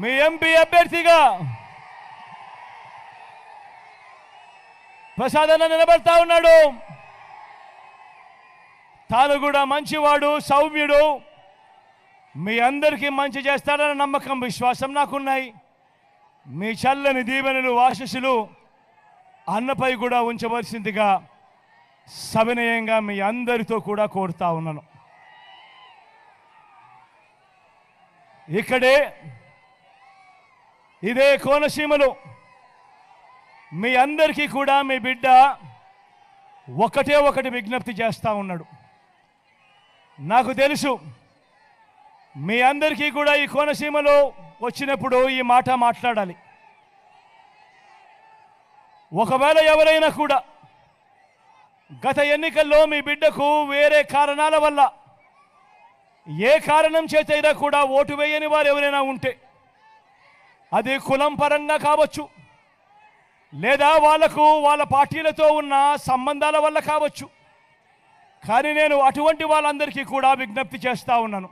మీ MP అభ్యర్థిగా ప్రసాద్ అన్న నిలబడతా ఉన్నాడు. తాను కూడా మంచివాడు సౌమ్యుడు. మీ అందరికీ మంచి చేస్తాడన్న నమ్మకం విశ్వాసం నాకున్నాయి. మీ చల్లని దీవెనలు ఆశీస్సులు అన్నపై కూడా ఉంచవలసిందిగా సవినయంగా మీ అందరితో కూడా కోరుతా ఉన్నాను. ఇక్కడే ఇదే కోనసీమలో మీ అందరికీ కూడా మీ బిడ్డ ఒకటే ఒకటి విజ్ఞప్తి చేస్తూ ఉన్నాడు. నాకు తెలుసు మీ అందరికీ కూడా ఈ కోనసీమలో వచ్చినప్పుడు ఈ మాట మాట్లాడాలి. ఒకవేళ ఎవరైనా కూడా గత ఎన్నికల్లో మీ బిడ్డకు వేరే కారణాల వల్ల ఏ కారణం చేతైనా కూడా ఓటు వేయని వారు ఎవరైనా ఉంటే అది కులం పరంగా కావచ్చు లేదా వాళ్ళకు వాళ్ళ పార్టీలతో ఉన్న సంబంధాల వల్ల కావచ్చు. కానీ నేను అటువంటి వాళ్ళందరికీ కూడా విజ్ఞప్తి చేస్తూ ఉన్నాను.